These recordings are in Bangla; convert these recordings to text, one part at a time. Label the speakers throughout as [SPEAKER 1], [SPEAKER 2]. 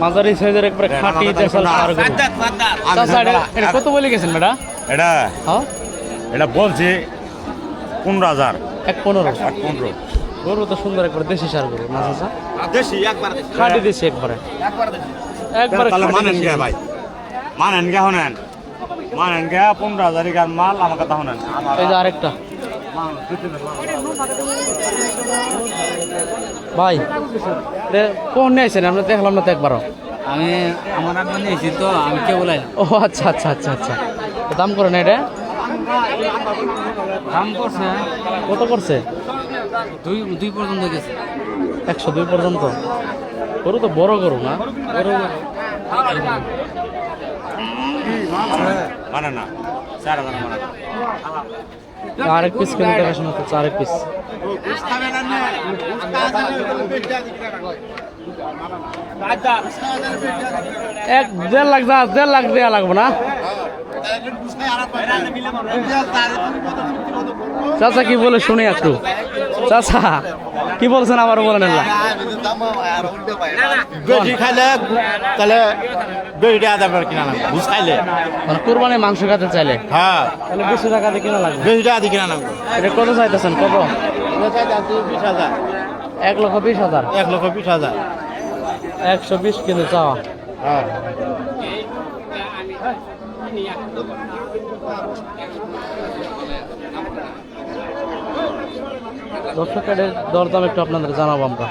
[SPEAKER 1] মাঝারি সাইজের একবারে খাঁটি দেশাল সার গরু চাচা এটা- এটা কত বলে গেছেন বেটা?
[SPEAKER 2] এটা?
[SPEAKER 1] হ্যাঁ?
[SPEAKER 2] এটা বলছি পনেরো হাজার।
[SPEAKER 1] এক পনেরো।
[SPEAKER 2] এক পনেরো।
[SPEAKER 1] গরু তো সুন্দর একবার দেশি সার গরু না চাচা
[SPEAKER 3] দেশি একবার
[SPEAKER 1] খাঁটি দেশি একবারে। একবারে
[SPEAKER 2] তাহলে মানেন গে ভাই? মানেন গে হনেন? মানেন গে পনেরো হাজার গান মাল আমার কথা হনেন।
[SPEAKER 1] এই যে আরেকটা। ভাই কোন নিয়ে আইছেন আমরা দেখলাম না তো একবারও।
[SPEAKER 4] আমি আমার আব্বা নিয়েছি তো আমি কে বলাই
[SPEAKER 1] ও আচ্ছা আচ্ছা আচ্ছা আচ্ছা। দাম করে না এটা?
[SPEAKER 4] দাম করছে?
[SPEAKER 1] কত করছে?
[SPEAKER 4] দুই দুই পর্যন্ত গেছে।
[SPEAKER 1] একশো দুই পর্যন্ত। গরু তো বড় গরু না?
[SPEAKER 2] মানে না চার হাজার মানে না।
[SPEAKER 1] আরেক পিস তো পিস এক দেড় লাখ যা, দেড় লাখ দেওয়া লাগবে না? চাচা কি বলে শুনি একটু। চাচা। কি বলছেন আমার বলেন না
[SPEAKER 3] বেশি খাইলে তাহলে বেশি টাকা দেবে কিনা লাগবে ঘুষ খাইলে।
[SPEAKER 1] মানে কোরবানি মাংস খেতে চাইলে?
[SPEAKER 3] হ্যাঁ।
[SPEAKER 1] তাহলে বেশি টাকা দিয়ে কিনা লাগবে।
[SPEAKER 3] বেশি টাকা দিয়ে কিনা লাগবে।
[SPEAKER 1] এটা কত চাইতেছেন? কত?
[SPEAKER 3] বিশ হাজার
[SPEAKER 1] এক লক্ষ বিশ হাজার।
[SPEAKER 3] এক লক্ষ বিশ হাজার।
[SPEAKER 1] একশো বিশ কিন্তু চাওয়া।
[SPEAKER 3] হ্যাঁ।
[SPEAKER 1] দর্শক কার্ডের দরদাম একটু আপনাদের জানাব আমরা।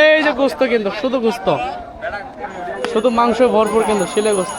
[SPEAKER 1] এই যে গোস্ত কিন্তু, শুধু গোস্ত। শুধু মাংস ভরপুর কিন্তু, শিলে গোস্ত।